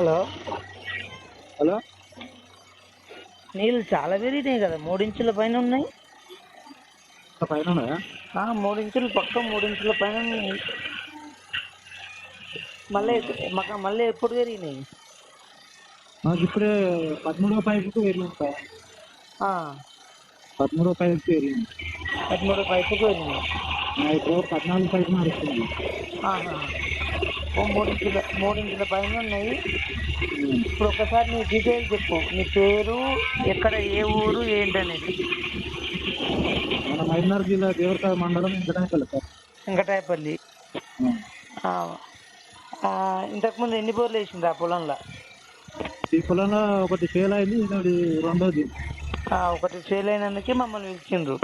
Hello. Hello. నీళ్ళు చాలా పెరిగినాయి కదా మూడించుల పైన ఉన్నాయి. పైన ఉన్నాయా? మూడించులు పక్క మూడించుల పైన ఉన్నాయి. మళ్ళీ మాకు మళ్ళీ ఎప్పుడు పెరిగినాయి? మాకు ఇప్పుడే పదమూడవ పైపుకు వెళ్ళింది సార్ పదమూడవ పైపుకి వెళ్ళింది పదమూడు పైపుకి వెళ్ళినాయి ఆ, ఇప్పుడు పద్నాలుగు పైపు నడుస్తుంది ఆహా. ఓ మూడించుల మూడించుల పైన ఉన్నాయి. ఇప్పుడు ఒకసారి నీ డీటెయిల్స్ చెప్పు. నీ పేరు ఎక్కడ ఏ ఊరు ఏంటనేది. మన మైనార్ జిల్లా దేవరకాయ మండలం ఇంకటానికల్ సార్. వెంకటాయపల్లి. ఇంతకుముందు ఎన్ని బోర్లు వేసింది ఆ పొలంలో? ఈ పొలంలో ఒకటి ఫెయిల్ అయింది ఇది రెండోది. ఒకటి ఫెయిల్ అయినందుకే మమ్మల్ని పిలిచిండ్రు.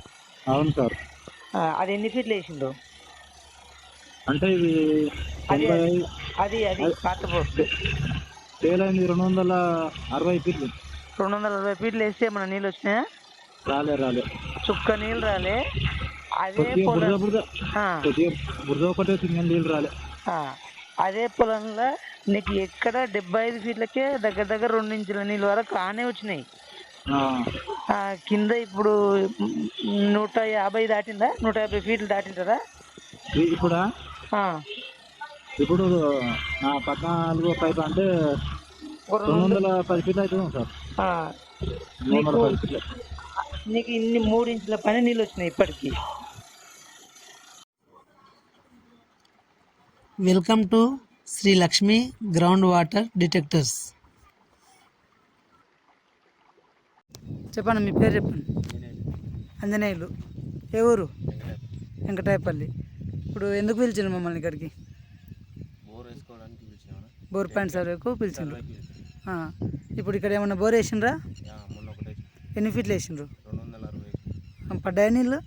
అవును సార్. అది ఎన్ని ఫీట్లు వేసిండ్రు? అంటే ఇది అది అది అది పాత పోస్ట్ రెండు వందల అరవై ఫీట్లు. రెండు వందల అరవై ఫీట్లు వేస్తే మన నీళ్ళు వచ్చినాయా? రాలే రాలే. చుక్క నీళ్ళు రాలే. అదే బురద పొలం బురద ఆ, కొద్దిగా బురద ఒకటే సింగల్ నీళ్ళు రాలే. అదే పొలంలో నీకు ఎక్కడ డెబ్బై ఐదు ఫీట్లకే దగ్గర దగ్గర రెండు ఇంచుల నీళ్ళు వరకు ఆనే వచ్చినాయి. కింద ఇప్పుడు నూట యాభై దాటిందా? నూట యాభై ఫీట్లు దాటింటారా ఇప్పుడా? ఆ, ఇప్పుడు నా పద్నాలుగో పైపు అంటే రెండు వందల పది ఫీట్లు అవుతుంది సార్. పది ఫీట్లు. నీకు ఇన్ని మూడు ఇంచుల పైన నీళ్ళు వచ్చినాయి ఇప్పటికి. Welcome to Sri Lakshmi ground water detectors చెప్పండి మీ పేరు చెప్పండి. అంజనేయులు. ఏ ఊరు? వెంకటాయపల్లి. ఇప్పుడు ఎందుకు పిలిచిండ్రు మమ్మల్ని ఇక్కడికి? బోర్ వేసుకోవడానికి పిలిచినాను బోర్ పాయింట్ సర్వేకు పిలిచిండ్రు. ఇప్పుడు ఇక్కడ ఏమన్నా బోర్ వేసిండ్రా? ఎన్ని ఫీట్లు వేసిండ్రు? పడ్డాయా నీళ్ళు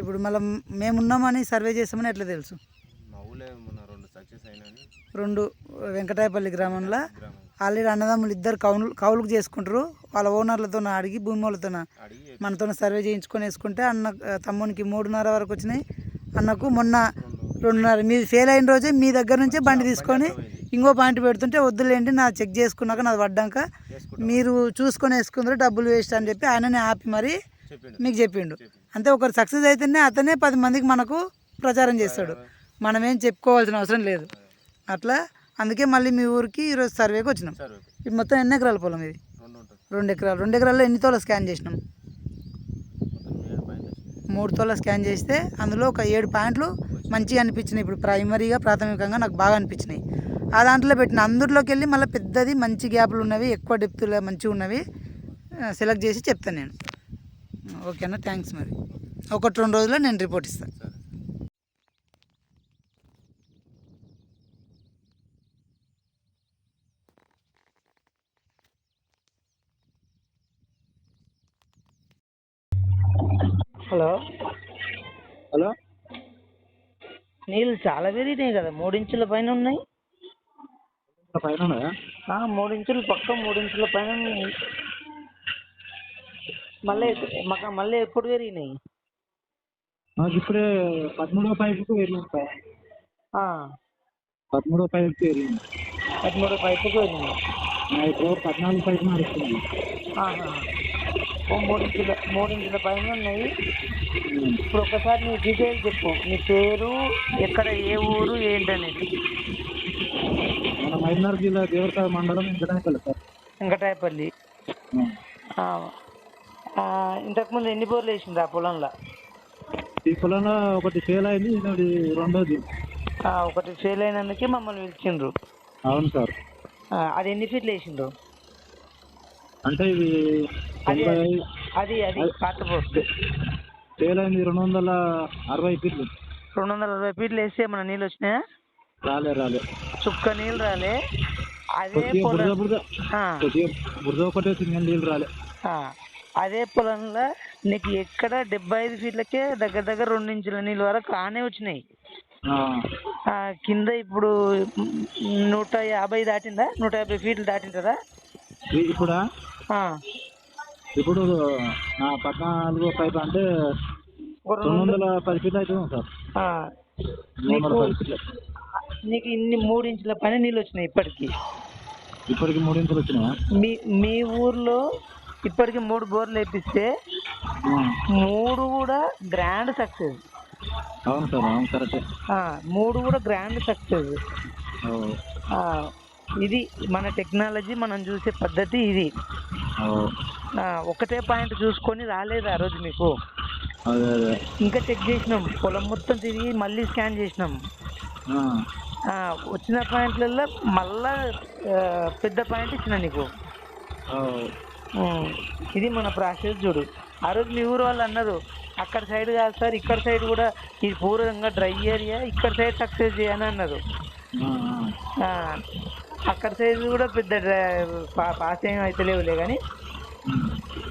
ఇప్పుడు మళ్ళీ మేమున్నామని సర్వే చేస్తామని ఎట్లా తెలుసు? రెండు వెంకటాయపల్లి గ్రామంలో గ్రామం. ఆల్రెడీ అన్నదమ్ములు ఇద్దరు కౌలు కౌలుకు చేసుకుంటారు. వాళ్ళ ఓనర్లతో అడిగి భూమి వాళ్ళతో మనతో సర్వే చేయించుకొని వేసుకుంటే అన్న తమ్మునికి మూడున్నర వరకు వచ్చినాయి. అన్నకు మొన్న రెండున్నర మీది ఫెయిల్ అయిన రోజే మీ దగ్గర నుంచే బండి తీసుకొని ఇంకో పాయింట్ పెడుతుంటే వద్దులేండి నా చెక్ చేసుకున్నాక నాది పడ్డాక మీరు చూసుకొని వేసుకుందరు డబ్బులు వేస్ట్ అని చెప్పి ఆయననే ఆపి మరి మీకు చెప్పిండు. అంతే ఒకరు సక్సెస్ అయితేనే అతనే పది మందికి మనకు ప్రచారం చేస్తాడు. మనం ఏం చెప్పుకోవాల్సిన అవసరం లేదు. అట్లా అందుకే మళ్ళీ మీ ఊరికి ఈరోజు సర్వేకి వచ్చినాం. ఇది మొత్తం ఎన్ని ఎకరాల పొలం ఇది? రెండు ఎకరాలు. రెండు ఎకరాల్లో ఎన్ని తోల స్కాన్ చేసినాం మొత్తం ఏడు పాయింట్ వచ్చింది మూడు తోల స్కాన్ చేస్తే అందులో ఒక ఏడు పాయింట్లు మంచిగా అనిపించినాయి. ఇప్పుడు ప్రైమరీగా ప్రాథమికంగా నాకు బాగా అనిపించినాయి. ఆ దాంట్లో పెట్టిన అందులోకి వెళ్ళి మళ్ళీ పెద్దది మంచి గ్యాప్లు ఉన్నవి ఎక్కువ డెప్త్లో మంచిగా ఉన్నవి సెలెక్ట్ చేసి చెప్తాను నేను. ఓకేనా? థ్యాంక్స్ మరి. ఒకటి రెండు రోజుల్లో నేను రిపోర్ట్ ఇస్తాను. హలో. హలో. నీళ్ళు చాలా పెరిగినాయి కదా మూడించుల పైన ఉన్నాయి. పైన ఉన్నాయా? మూడించులు పక్క మూడించుల పైన ఉన్నాయి. మళ్ళీ మాకు మళ్ళీ ఎప్పుడు పెరిగినాయి? మాకు ఇప్పుడే పదమూడవ పైపుకు వెళ్ళింది సార్ పదమూడవ పైపుకి వెళ్ళింది పదమూడు పైపుకి వెళ్ళినాయి ఆ, ఇప్పుడు పద్నాలుగు పైపు నడుస్తుంది ఓ మూడించుల మూడించుల పైన ఉన్నాయి. ఇప్పుడు ఒకసారి నీ డీటెయిల్స్ చెప్పు. నీ పేరు ఎక్కడ ఏ ఊరు ఏంటనేది. మన మైనార్ జిల్లా దేవరకాయ మండలం ఇంకటానికల్ సార్. వెంకటాయపల్లి. ఉమ్. ఆ, ఆ, ఇంతకుముందు ఎన్ని బోర్లు వేసింది ఆ పొలంలో? ఈ పొలంలో ఒకటి ఫెయిల్ అయింది ఇది రెండోది. ఆ, ఒకటి ఫెయిల్ అయినందుకే మమ్మల్ని పిలిచిండ్రు. అవును సార్. ఆ, అది ఎన్ని ఫీట్లు వేసిండ్రు? అంటే ఇది అది అది అది పాత పోస్ట్. అయింది రెండు వందల అరవై ఫీట్లు. రెండు వందల అరవై ఫీట్లు వేస్తే మన నీళ్ళు వచ్చినాయా? రాలే రాలే. చుక్క నీళ్ళు రాలే. అదే బురద బురద. బురద ఒకటే నీళ్ళు రాలే. అదే పొలంలో నీకు ఎక్కడ డెబ్బై ఐదు ఫీట్లకే దగ్గర దగ్గర రెండు ఇంచుల నీళ్ళు వరకు ఆనే వచ్చినాయి. కింద ఇప్పుడు నూట యాభై దాటిందా? నూట యాభై ఫీట్లు దాటింటారా ఇది ఇప్పుడా? ఇప్పుడు నా పద్నాలుగో పైపు అంటే రెండు వందల పది ఫీట్లు అవుతుంది సార్. వందల పది ఫీట్లు. నీకు ఇన్ని మూడు ఇంచుల పైన నీళ్ళు వచ్చినాయి ఇప్పటికి. ఇప్పటికి మూడు ఇంచులు వచ్చినాయా? మీ మీ ఊర్లో ఇప్పటికి మూడు బోర్లు వేపిస్తే మూడు కూడా గ్రాండ్ సక్సెస్. అవును సార్ అవును కరెక్టే. మూడు కూడా గ్రాండ్ సక్సెస్. ఇది మన టెక్నాలజీ మనం చూసే పద్ధతి ఇది. ఒకటే పాయింట్ చూసుకొని రాలేదు ఆ రోజు మీకు? ఇంకా చెక్ చేసినాం. పొలం మొత్తం తిరిగి మళ్ళీ స్కాన్ చేసినాం. వచ్చిన పాయింట్లలో మళ్ళా పెద్ద పాయింట్ ఇచ్చిన నీకు. ఇది మన ప్రాసెస్ చూడు. ఆ రోజు మీ ఊరు వాళ్ళు అన్నారు అక్కడ సైడ్ కాదు సార్ ఇక్కడ సైడ్ కూడా ఇది పూర్వంగా డ్రై ఏరియా ఇక్కడ సైడ్ సక్సెస్ చేయని అన్నారు. అక్కడ సైడ్ కూడా పెద్ద పాస్ ఏం అయితలేవులే కానీ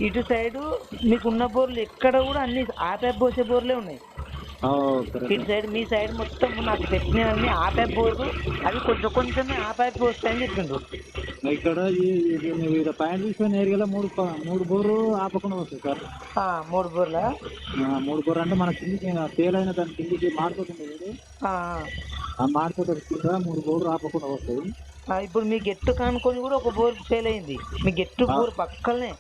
ఇటు సైడు మీకు ఉన్న బోర్లు ఎక్కడ కూడా అన్ని ఆ టైప్ పోసే బోర్లే ఉన్నాయి ఇటు సైడ్ మీ సైడ్ మొత్తం నాకు చెప్పినవన్నీ ఆ టైప్ బోర్లు అవి కొంచెం కొంచెమే ఆ టైప్ పోస్తాయని చెప్పిండ్రు ఇక్కడ పాయింట్ తీసుకున్న ఏరియాలో మూడు మూడు బోర్లు ఆపకుండా వస్తాయి సార్. మూడు బోర్లా? మూడు బోర్లు అంటే మన కిందికి తేలైన దాని కిందికి మాడిపోతుంది చూడు. ఆ, మూడు బోర్లు ఆపకుండా వస్తాయి. ఇప్పుడు మీ గెట్టు కానుకొని కూడా ఒక బోర్ ఫెయిల్ అయింది. మీ గెట్టు బోర్ పక్కనే.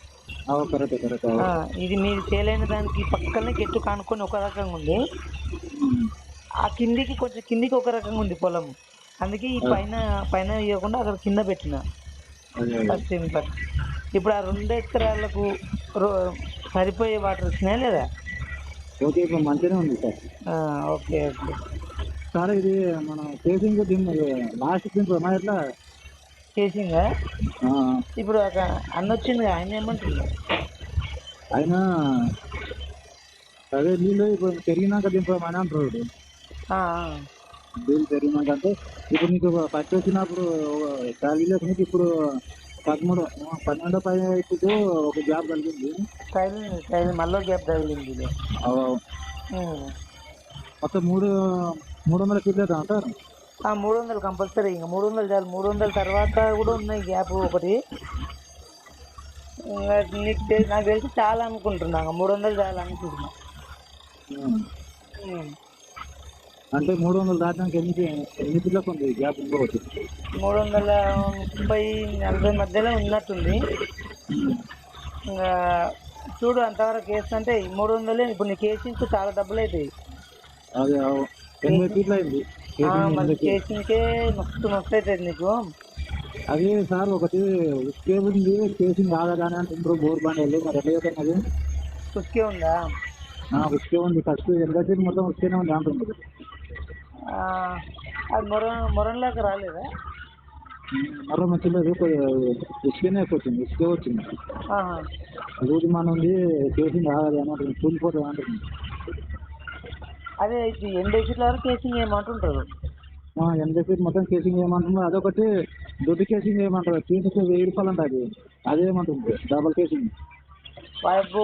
ఇది మీరు ఫెయిల్ అయిన దానికి పక్కనే గెట్టు కానుకొని ఒక రకంగా ఉంది. ఆ కిందికి కొంచెం కిందికి ఒక రకంగా ఉంది పొలం అందుకే ఈ పైన పైన ఇవ్వకుండా అక్కడ కింద పెట్టిన. ఫస్ట్ ఇంపాక్ట్ ఇప్పుడు ఆ రెండు ఎకరాలకు రో- సరిపోయే వాటర్ వచ్చినాయా లేదా? Okay okay. సార్ ఇది మన ఫేసింగ్ దిమ్ లాస్ట్ దింపు మా ఎట్లా? చేసిందా ఆ, ఇప్పుడు ఒక అన్న వచ్చింది ఆయన ఏమంటుంది అయినా అదే నీళ్ళు ఇప్పుడు పెరిగినాక దింపమని అంటారు ఆ, నీళ్ళు పెరిగినాక అంటే ఇప్పుడు నీకు ఫస్ట్ వచ్చినప్పుడు ఖాళీలో నీకు ఇప్పుడు పదమూడు పన్నెండో పై ఇప్పుడు ఒక జాబ్ కలిగింది. తగిలింది తగిలింది మళ్ళీ గ్యాప్ తగిలింది. మొత్తం మూడు మూడు వందల ఫీట్లు ఆ, మూడు వందలు కంపల్సరీ. ఇంకా మూడు వందలు చాలు. మూడు వందల తర్వాత కూడా ఉన్నాయి గ్యాప్ ఒకటి. నీకు తెలి- నాకు తెలిసి చాలా అనుకుంటున్నా. మూడు వందలు చాలా అనుకుంటున్నా. అంటే మూడు వందలు దాటినాక ఎన్ని ఎన్ని ఫీట్లకు ఉంది గ్యాప్ ఇంకోటి మూడు వందల ముప్పై నలభై మధ్యలో ఉన్నట్టుంది. ఇంకా చూడు అంతవరకు వేస్తుంటే ఈ మూడు వందలే ఇప్పుడు నీకు కేసింగ్కి చాలా డబ్బులు అవుతాయి అదే ఎనిమిది ఫీట్లు అయింది. కేసింగ్కే మస్తు మస్తు అవుతుంది నీకు. అదే సార్ ఒకటి ఉస్కే ఉంది కేసింగ్ ఆగదాని అంటుండ్రు బోర్ బండి వాళ్ళు మరి ఎట్లా చేస్తారు అది కుస్కే ఉందా? ఉస్కే ఉంది. ఫస్ట్ ఎంతసేపు మొత్తం ఉస్కేనే ఉంది ఆ, అది మొర మొరంలాగా రాలేదా? మరో మంచిలేదు ఉస్కేనే వచ్చింది ఉస్కే వచ్చింది. రోజు మన ఉంది కేసింగ్ ఆగదు అని అంటుంది కూలిపోతుంది అంటుంది అదే ఇది ఎనభై ఫీట్ల వరకు కేసింగ్ ఆ, ఎంతసేపు మొత్తం కేసింగ్ ఏమంటుందో అదొకటి దొడ్డు కేసింగ్ ఏమంటారు కేసింగ్ వెయ్యి రూపాయలు అంట అది. అదేమంటుంది డబల్ కేసింగ్ బాబు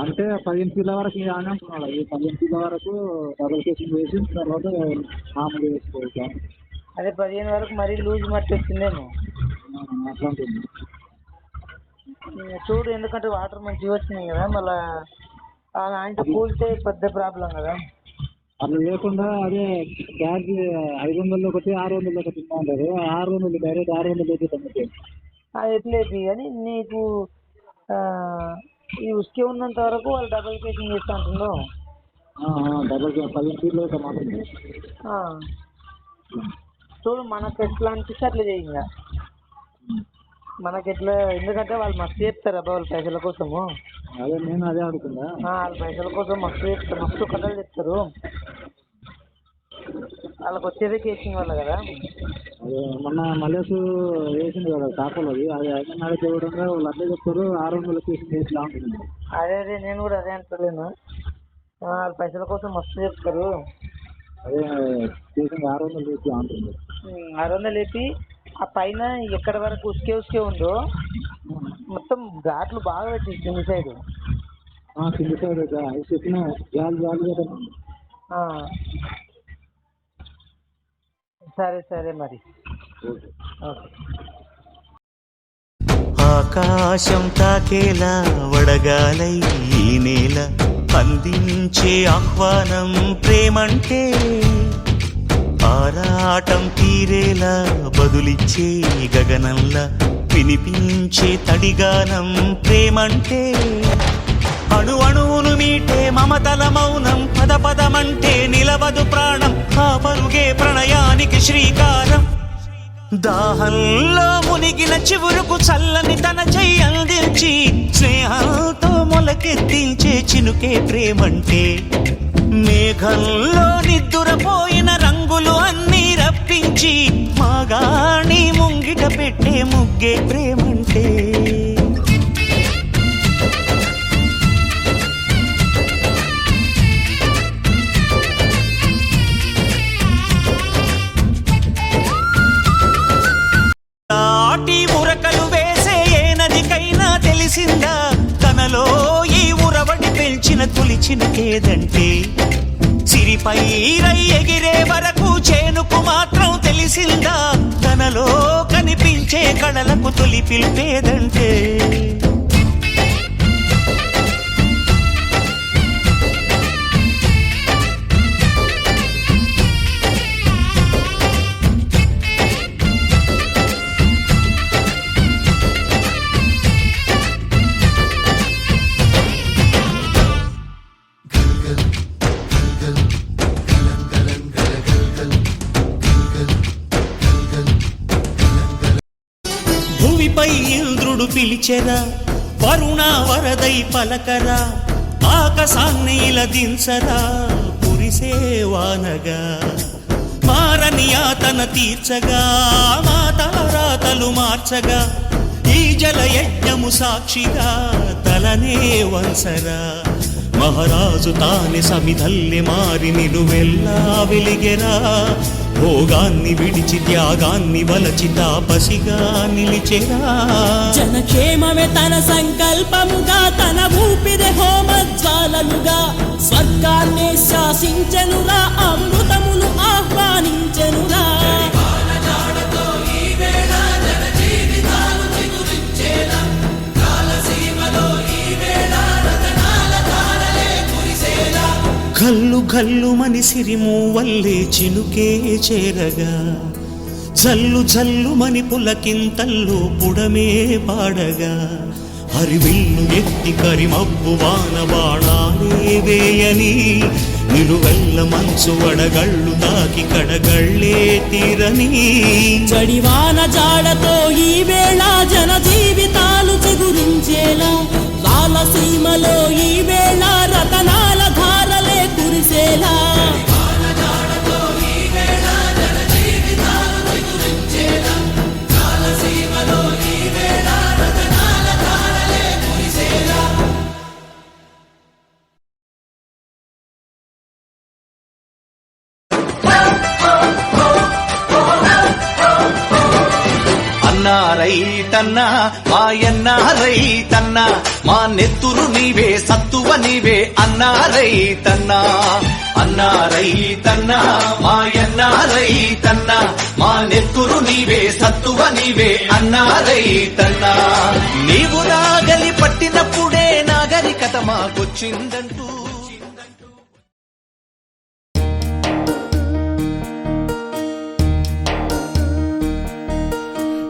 అంటే పదిహేను కిలో వరకు అని అంటున్నాడు అది పదిహేను కిలో వరకు డబల్ కేసింగ్ వేసి తర్వాత మామూలు వేసుకోవచ్చు. అదే పదిహేను వరకు మరీ లూజ్ మట్టి వచ్చిందేమో. అట్లా ఉంటుంది చూడు ఎందుకంటే వాటర్ మంచిగా వచ్చినాయి కదా మళ్ళా ఆయన కూలితే పెద్ద ప్రాబ్లం కదా. అట్లా లేకుండా అదే క్యాష్ ఐదు వందలు ఒకటి ఆరు వందలు ఒకటి అంటారు. ఆరు వందలు డైరెక్ట్ ఆరు వందలు అయితే అది ఎట్లేదు కానీ నీకు ఈ ఉసుకే ఉన్నంత వరకు వాళ్ళు డబల్ కేసింగ్ చేస్తా అంటుందో డబల్ పదిహేను ఫీట్లు అయితే మాత్రం. చూడు మనకు ఎట్లా అనిపిస్తే అట్లా చేయి ఇంకా మనకి ఎట్లా ఎందుకంటే వాళ్ళు మస్తు చెప్తారు అబ్బా వాళ్ళ పైసల కోసము. అదే నేను అదే ఆ, వాళ్ళ పైసల కోసం మస్తు చెప్తారు మస్తు కథలు చెప్తారు. వాళ్ళకి వచ్చేదే కేసింగ్ వల్ల కదా. అదే మొన్న మలేసు వేసింది కదా కాపలు అది అది అడిగితే కూడా వాళ్ళు అట్లే చెప్తారు ఆరు వందల కేసు వేసి ఉంటుంది అదే అదే నేను కూడా అదే అంటలేను. వాళ్ళ పైసల కోసం మస్తు చెప్తారు. అదే కేసింగ్ ఆరు వందలు వేసి ఉంటుంది ఆరు వందలు వేపి ఆ పైన ఎక్కడి వరకు ఉసుకే ఉసుకే ఉందో మొత్తం ఘాట్లు బాగా పెట్టి కింది సైడ్. కింద సైడ్ చెప్పిన జాలి జాలి కదా. ఆ. సరే సరే మరి. ఆకాశం తాకేలా వడగాలై ఈ నేల అందించే ఆహ్వానం ప్రేమంటే ఆరాటం తీరేలా బదులిచ్చే గగనంలా వినిపించే తడిగానం ప్రేమంటే అణు అణువును మీటే మమతల మౌనం పద పదమంటే నిలవదు ప్రాణం ఆ పరుగే ప్రణయానికి శ్రీకారం. దాహంలో మునిగిన చివురుకు చల్లని తన చెయ్యి అందించి స్నేహంతో మొలకెత్తించే చినుకే ప్రేమంటే మేఘంలో నిద్దురపోయిన రంగులు అన్నీ రప్పించి మాగా ముంగిట పెట్టే ముగ్గే ప్రేమంటే. దాటి ఉరకలు వేసే ఏ నదికైనా తెలిసిందా? తనలో ఈ ఉరవడి పెంచిన తులిచిన కేదంటే సిరిపై రై ఎగిరే వరకు చేనుకు మాత్రం తెలిసిందా? తనలో కళలకు తొలి పిలిపేదంటే పిలిచెరా వరుణ వరదై పలకరా ఆకాశాన్ని ఇలా దించరా కురిసేవానగా మారని ఆతన తీర్చగా మాతారాతలు మార్చగా ఈ జల యజ్ఞము సాక్షిగా తలనే వంసరా మహారాజు తాని సమిధల్లి మారి నిలువెల్లా వెలిగెరా. భోగాన్ని విడిచి త్యాగాన్ని వలచి తాపసిగా నిలిచెరా. జనక్షేమమే తన సంకల్పముగా తన ఊపిరి హోమజ్వాలలుగా స్వర్గాన్ని శాసించనురా అమృతమును ఆహ్వానించనురా. గల్లు గల్లు మని సిరిము వల్లే చినుకే చేరగా. జల్లు జల్లు మని పులకింతల్లు పుడమే పాడగా. హరివిల్లు ఎత్తి కరిమబ్బు వాన బాణాలే వేయని నిలువెల్ల మంచు వడగళ్ళు దాకి కడగళ్ళే తీరని. జడివాన జాడతో ఈ వేళ జన జీవితాలు చిగురించేలా. రాలసీమలో ఈ వేళ రైతన్నా మాయన్నా రైతన్నా మా నెత్తురు నీవే సత్తువ నీవే అన్నా రైతన్నా అన్నా రైతన్నా మాయన్నా రైతన్నా మా నెత్తురు నీవే సత్తువ నీవే అన్నా రైతన్నా నీవు నాగలి పట్టినప్పుడే నాగరికత మాకొచ్చిందంటూ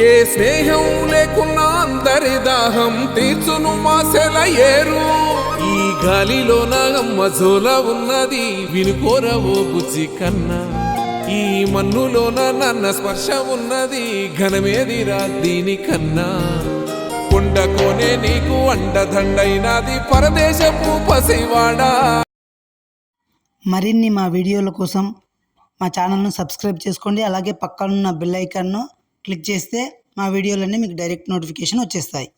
ఏ స్నేహం లేకున్నా అందరి దాహం తీర్చును మాసెల ఈ గాలిలో నాగమ్మ జోల ఉన్నది వినుకోరవో బుజ్జి కన్నా. ఈ మన్నులోన నన్న స్పర్శ ఉన్నది ఘనమేదిరా దీనికన్నా కొండకోనే నీకు అండదండైనది పరదేశపు పసివాడా. మరిన్ని మా వీడియోల కోసం మా ఛానల్ను సబ్స్క్రైబ్ చేసుకోండి అలాగే పక్కనున్న బెల్ ఐకాన్ను క్లిక్ చేస్తే మా వీడియోలన్నీ మీకు డైరెక్ట్ నోటిఫికేషన్ వచ్చేస్తాయి.